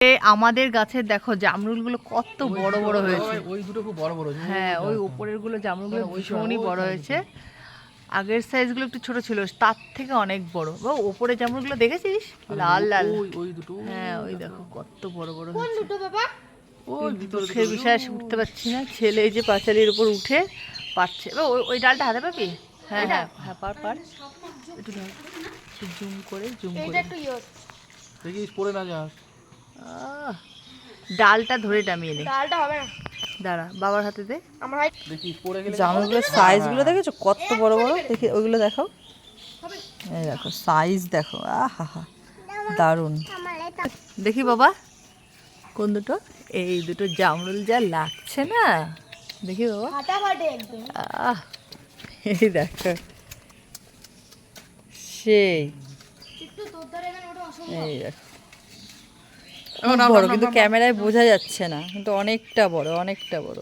এ আমাদের গাছের দেখো জামরুলগুলো কত বড় বড় হয়েছে। ওই দুটো খুব বড় বড় হ্যাঁ ওই উপরেরগুলো জামরুলগুলো ওই ভীষণই বড় হয়েছে। আগের সাইজগুলো একটু ছোট ছিল তার থেকে অনেক বড়। বা ওপরে জামরুলগুলো দেখেছিস? লাল লাল। ওই ওই দুটো হ্যাঁ ওই দেখো। কত বড় বড় হয়েছে। দুটো বাবা? ওই ভিতরে সে উঠতে পারছি না। ছেলে এই যে পাঁচালির উপর উঠে পারছে। ওই ওই ডালটা হাতে পাবি? হ্যাঁ হ্যাঁ হ্যাঁ পার পার। একটু জুম করে জুম এটা করে একটু ইয়ে দেখিস পড়ে না যাস ডালটা ধরে নামিয়ে নে। ডালটা হবে না। দাঁড়া বাবার হাতে দে। আমার দেখিস পড়ে গেলে জামাগুলোর সাইজগুলো দেখেছ? কত বড় বড়? দেখি ওইগুলো দেখাও। এই দেখো সাইজ দেখো। আহা হা দারুণ। দেখি বাবা কোন দুটো? এই দুটো জামরুল যা লাগছে না। দেখি বাবা। ফাটাফাটি একদম। আহ এই দেখো। সেই। একটু তোর ধারে এখানে ওটা অসম্ভব। এই দেখো। বড় কিন্তু ক্যামেরায় বোঝা যাচ্ছে না কিন্তু অনেকটা বড় অনেকটা বড়।